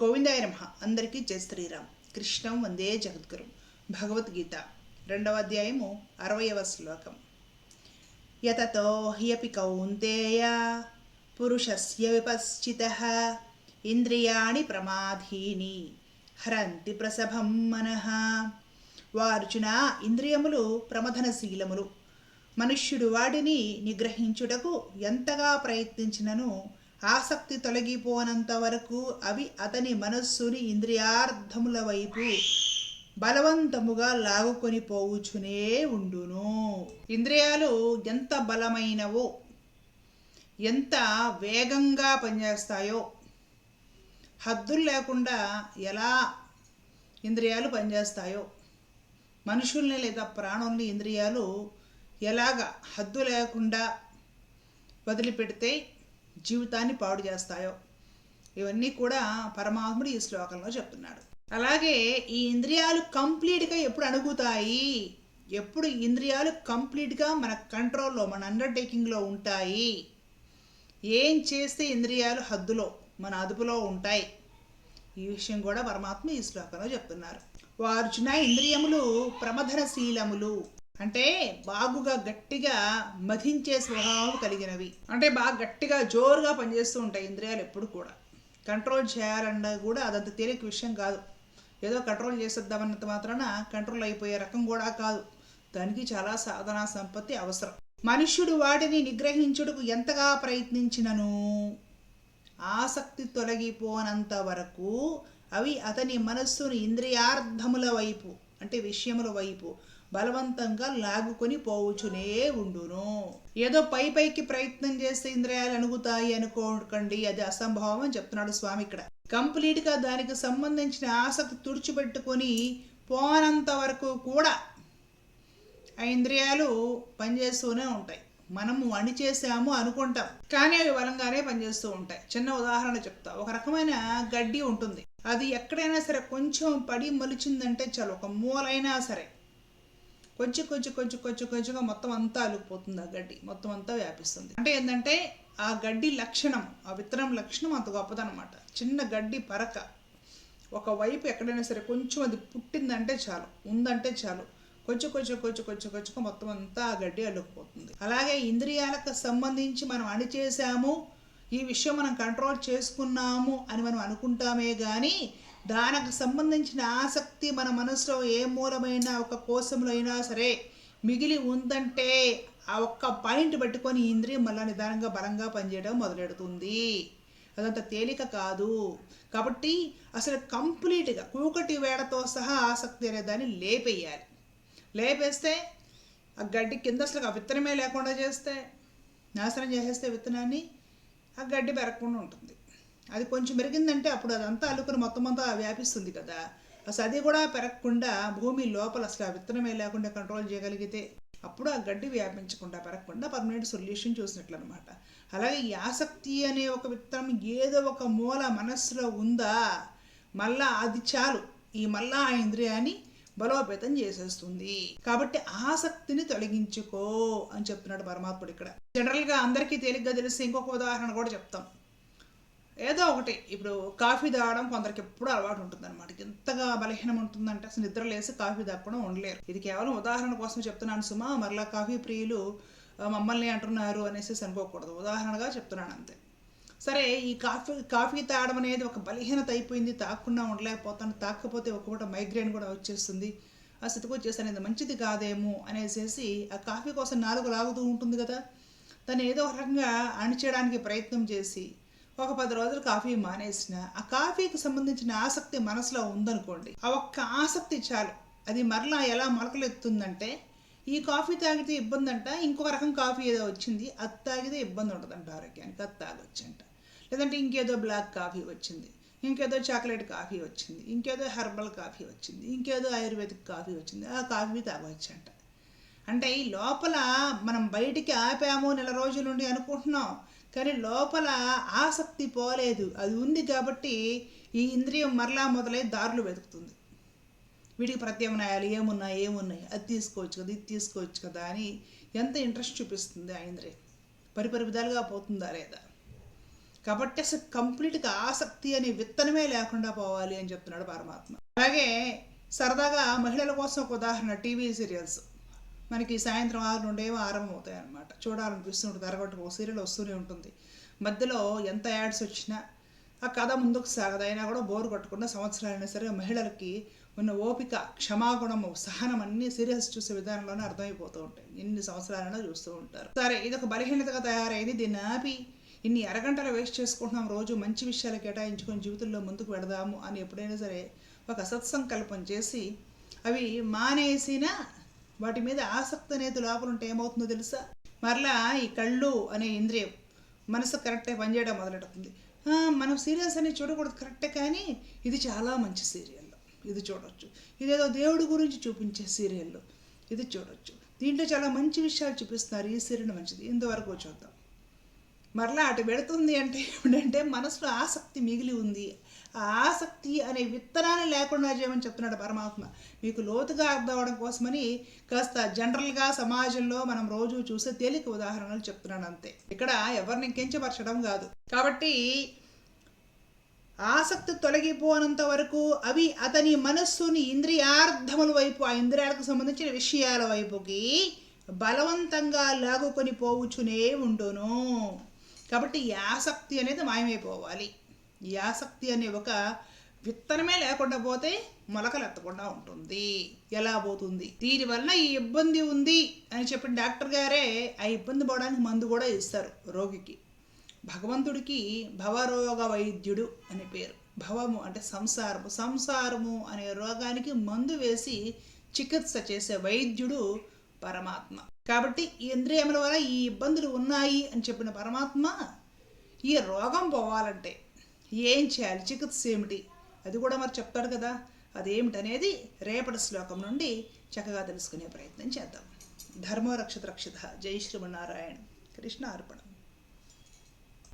గోవిందాయ నమ అందరికీ జయ శ్రీరామ్. కృష్ణం వందే జగద్గురు. భగవద్గీత రెండవ అధ్యాయము అరవయవ శ్లోకం. యతతో హ్యపి కౌంతేయ పురుషస్య విపశ్చిత. ఇంద్రియాణి ప్రమాధీని హరంతి ప్రసభం మనః. వారుచున ఇంద్రియములు ప్రమథనశీలములు మనుష్యుడు వాడిని నిగ్రహించుటకు ఎంతగా ప్రయత్నించినను ఆసక్తి తొలగిపోనంత వరకు అవి అతని మనస్సుని ఇంద్రియార్థముల వైపు బలవంతముగా లాగుకొని పోవుచునే ఉండును. ఇంద్రియాలు ఎంత బలమైనవో ఎంత వేగంగా పనిచేస్తాయో హద్దులు లేకుండా ఎలా ఇంద్రియాలు పనిచేస్తాయో మనుషుల్ని లేదా ప్రాణుల్ని ఇంద్రియాలు ఎలాగ హద్దు లేకుండా వదిలిపెడితే జీవితాన్ని పాడు చేస్తాయో? ఇవన్నీ కూడా పరమాత్ముడు ఈ శ్లోకంలో చెప్తున్నాడు. అలాగే ఈ ఇంద్రియాలు కంప్లీట్గా ఎప్పుడు అణుగుతాయి? ఎప్పుడు ఇంద్రియాలు కంప్లీట్గా మన కంట్రోల్లో మన అండర్టేకింగ్లో ఉంటాయి. ఏం చేస్తే ఇంద్రియాలు హద్దులో మన అదుపులో ఉంటాయి? ఈ విషయం కూడా పరమాత్మ ఈ శ్లోకంలో చెప్తున్నారు. వార్చున ఇంద్రియములు ప్రమధనశీలములు. అంటే బాగుగా గట్టిగా మధించే స్వభావం కలిగినవి. అంటే బాగా గట్టిగా జోరుగా పనిచేస్తూ ఉంటాయి ఇంద్రియాలు ఎప్పుడు కూడా. కంట్రోల్ చేయాలన్నది కూడా అదంత తేలిక విషయం కాదు. ఏదో కంట్రోల్ చేసేద్దామన్నంత మాత్రాన కంట్రోల్ అయిపోయే రకం కూడా కాదు. దానికి చాలా సాధనా సంపత్తి అవసరం. మనుష్యుడు వాటిని నిగ్రహించుటకు ఎంతగా ప్రయత్నించినను? ఆసక్తి తొలగిపోనంత వరకు అవి అతని మనస్సును ఇంద్రియార్థముల వైపు అంటే విషయముల వైపు బలవంతంగా లాగుకొని పోవుచునే ఉండును. ఏదో పై పైకి ప్రయత్నం చేస్తే ఇంద్రియాలు అణుగుతాయి అనుకోకండి అది అసంభవం అని చెప్తున్నాడు స్వామి ఇక్కడ. కంప్లీట్గా దానికి సంబంధించిన ఆసక్తి తుడిచిపెట్టుకొని పోనంత వరకు కూడా ఆ ఇంద్రియాలు పనిచేస్తూనే ఉంటాయి. మనము అణి చేసాము అనుకుంటాం కానీ అవి బలంగానే పనిచేస్తూ ఉంటాయి. చిన్న ఉదాహరణ చెప్తా. ఒక రకమైన గడ్డి ఉంటుంది. అది ఎక్కడైనా సరే కొంచెం పడి మొలిచిందంటే చాలు. ఒక మూలైనా సరే. కొంచెం కొంచెం కొంచెం కొంచెం కొంచెంగా మొత్తం అంతా అలుగుపోతుంది ఆ గడ్డి. మొత్తం అంతా వ్యాపిస్తుంది. అంటే ఏంటంటే ఆ గడ్డి లక్షణం ఆ విత్తనం లక్షణం అంత గొప్పదనమాట చిన్న గడ్డి పరక. ఒకవైపు ఎక్కడైనా సరే కొంచెం అది పుట్టిందంటే చాలు ఉందంటే చాలు. కొంచెం కొంచెం కొంచెం కొంచెం కొంచెం మొత్తం అంతా ఆ గడ్డి అల్లుకుపోతుంది అలాగే ఇంద్రియాలకు సంబంధించి మనం అణిచేసాము ఈ విషయం మనం కంట్రోల్ చేసుకున్నాము అని మనం అనుకుంటామే కానీ దానికి సంబంధించిన ఆసక్తి మన మనసులో ఏ మూలమైన ఒక కోశంలో అయినా సరే మిగిలి ఉందంటే ఆ ఒక్క పాయింట్ పట్టుకొని ఇంద్రియం మళ్ళా నిదానంగా బలంగా పనిచేయడం మొదలెడుతుంది. అదంత తేలిక కాదు. కాబట్టి అసలు కంప్లీట్గా కూకటి వేడతో సహా ఆసక్తి అనే దాన్ని లేపేయాలి. లేపేస్తే ఆ గడ్డి కింద అసలు ఆ విత్తనమే లేకుండా చేస్తే నాశనం చేసేస్తే విత్తనాన్ని ఆ గడ్డి పెరగకుండా ఉంటుంది. అది కొంచెం పెరిగిందంటే అప్పుడు అదంతా అల్లుకుని మొత్తం అంతా వ్యాపిస్తుంది కదా. అసలు అది కూడా పెరగకుండా భూమి లోపల అసలు ఆ విత్తనమే లేకుండా కంట్రోల్ చేయగలిగితే అప్పుడు ఆ గడ్డి వ్యాపించకుండా పెరగకుండా పర్మనెంట్ సొల్యూషన్ చూసినట్లు అనమాట అలాగే ఈ ఆసక్తి అనే ఒక విత్తనం ఏదో ఒక మూల మనస్సులో ఉందా? మళ్ళా అది చాలు. ఈ మళ్ళా ఆ ఇంద్రియాన్ని బలోపేతం చేసేస్తుంది. కాబట్టి ఆసక్తిని తొలగించుకో అని చెప్తున్నాడు పరమాత్ముడు ఇక్కడ. జనరల్గా అందరికీ తేలిగ్గా తెలిసి ఇంకొక ఉదాహరణ కూడా చెప్తాం. ఏదో ఒకటి. ఇప్పుడు కాఫీ తాగడం కొందరికి ఎప్పుడు అలవాటు ఉంటుంది అనమాట ఎంతగా బలహీనం ఉంటుందంటే అసలు నిద్ర లేసి కాఫీ తాగకుండా ఉండలేరు. ఇది కేవలం ఉదాహరణ కోసం చెప్తున్నాను సుమా. మరలా కాఫీ ప్రియులు మమ్మల్ని అంటున్నారు అనేసి అనుకోకూడదు ఉదాహరణగా చెప్తున్నాను అంతే. సరే ఈ కాఫీ కాఫీ తాగడం అనేది ఒక బలహీనత అయిపోయింది. తాగకుండా ఉండలేకపోతాను. తాకపోతే ఒక మైగ్రేన్ కూడా వచ్చేస్తుంది. ఆ స్థితికి వచ్చేసాను ఇది మంచిది కాదేమో అనేసి ఆ కాఫీ కోసం నాలుగు లాగుతూ ఉంటుంది కదా. దాన్ని ఏదో ఒక రకంగా అణిచేయడానికి ప్రయత్నం చేసి ఒక పది రోజులు కాఫీ మానేసిన ఆ కాఫీకి సంబంధించిన ఆసక్తి మనసులో ఉందనుకోండి. ఆ ఒక్క ఆసక్తి చాలు. అది మరలా ఎలా మొలకలెత్తుందంటే ఈ కాఫీ తాగితే ఇబ్బంది అంట ఇంకొక రకం కాఫీ ఏదో వచ్చింది అది తాగితే ఇబ్బంది ఉండదంట ఆరోగ్యానికి అది తాగొచ్చంట. లేదంటే ఇంకేదో బ్లాక్ కాఫీ వచ్చింది ఇంకేదో చాక్లెట్ కాఫీ వచ్చింది ఇంకేదో హెర్బల్ కాఫీ వచ్చింది ఇంకేదో ఆయుర్వేదిక్ కాఫీ వచ్చింది ఆ కాఫీ తాగొచ్చంట. అంటే ఈ లోపల మనం బయటికి ఆపాము నెల రోజుల నుండి అనుకుంటున్నాం. కానీ లోపల ఆసక్తి పోలేదు. అది ఉంది కాబట్టి ఈ ఇంద్రియం మరలా మొదలై దారులు వెతుకుతుంది. వీటికి ప్రత్యామ్నాయాలు ఏమున్నాయి ఏమున్నాయి? అది తీసుకోవచ్చు కదా ఇది తీసుకోవచ్చు కదా అని ఎంత ఇంట్రెస్ట్ చూపిస్తుంది ఆ ఇంద్రియం? పరిపరి విధాలుగా పోతుందా లేదా? కాబట్టి అసలు కంప్లీట్గా ఆసక్తి అనే విత్తనమే లేకుండా పోవాలి అని చెప్తున్నాడు పరమాత్మ. అలాగే సరదాగా మహిళల కోసం ఒక ఉదాహరణ టీవీ సీరియల్స్. మనకి సాయంత్రం ఆరు నుండి ఏమో ఆరంభమవుతాయి అనమాట చూడాలనిపిస్తుంటుంది. అరగంటకు ఒక సీరియల్ వస్తూనే ఉంటుంది. మధ్యలో ఎంత యాడ్స్ వచ్చినా ఆ కథ ముందుకు సాగదైనా కూడా బోరు కొట్టకుండా సంవత్సరాలైనా సరే మహిళలకి ఉన్న ఓపిక క్షమాగుణము సహనం అన్ని సీరియల్స్ చూసే విధానంలోనే అర్థమైపోతూ ఉంటాయి. ఎన్ని సంవత్సరాలైనా చూస్తూ ఉంటారు. సరే ఇది ఒక బలహీనతగా తయారైంది. దీన్ని ఆపి ఇన్ని అరగంటలు వేస్ట్ చేసుకుంటున్నాం. రోజు మంచి విషయాలు కేటాయించుకొని జీవితంలో ముందుకు వెళదాము అని ఎప్పుడైనా సరే ఒక సత్సంకల్పం చేసి అవి మానేసిన వాటి మీద ఆసక్తి అనేది లోపల ఉంటే ఏమవుతుందో తెలుసా? మరలా ఈ కళ్ళు అనే ఇంద్రియం మనసు కరెక్ట్గా పనిచేయడం మొదలెడుతుంది. మనం సీరియల్స్ అనేవి చూడకూడదు కరెక్టే కానీ ఇది చాలా మంచి సీరియల్. ఇది చూడవచ్చు ఇదేదో దేవుడి గురించి చూపించే సీరియల్. ఇది చూడవచ్చు దీంట్లో చాలా మంచి విషయాలు చూపిస్తున్నారు. ఈ సీరియల్ మంచిది. ఇంతవరకు చూద్దాం. మరలా అటు పెడుతుంది అంటే ఏమిటంటే మనసులో ఆసక్తి మిగిలి ఉంది. ఆ ఆసక్తి అనే విత్తనాన్ని లేకుండా చేయమని చెప్తున్నాడు పరమాత్మ. మీకు లోతుగా అర్థం అవడం కోసమని కాస్త జనరల్గా సమాజంలో మనం రోజు చూసే తేలిక ఉదాహరణలు చెప్తున్నాను అంతే. ఇక్కడ ఎవరిని కించపరచడం కాదు. కాబట్టి ఆసక్తి తొలగిపోనంత వరకు అవి అతని మనస్సుని ఇంద్రియార్థముల వైపు ఆ ఇంద్రియాలకు సంబంధించిన విషయాల వైపుకి బలవంతంగా లాగుకొని పోవుచునే ఉండును. కాబట్టి ఈ ఆసక్తి అనేది మాయమైపోవాలి. ఈ ఆసక్తి అనే ఒక విత్తనమే లేకుండా పోతే మొలకలు ఎత్తకుండా ఉంటుంది. ఎలా పోతుంది? దీనివల్ల ఈ ఇబ్బంది ఉంది అని చెప్పిన డాక్టర్ గారే ఆ ఇబ్బంది పోవడానికి మందు కూడా ఇస్తారు రోగికి. భగవంతుడికి భవరోగ వైద్యుడు అనే పేరు. భవము అంటే సంసారము. సంసారము అనే రోగానికి మందు వేసి చికిత్స చేసే వైద్యుడు పరమాత్మ. కాబట్టి ఈ ఇంద్రియముల వల్ల ఈ ఇబ్బందులు ఉన్నాయి అని చెప్పిన పరమాత్మ ఈ రోగం పోవాలంటే ఏం చేయాలి? చికిత్స ఏమిటి? అది కూడా మరి చెప్తాడు కదా. అదేమిటనేది రేపటి శ్లోకం నుండి చక్కగా తెలుసుకునే ప్రయత్నం చేద్దాం. ధర్మో రక్షిత రక్షిత. జై శ్రీమన్నారాయణ. కృష్ణ అర్పణం.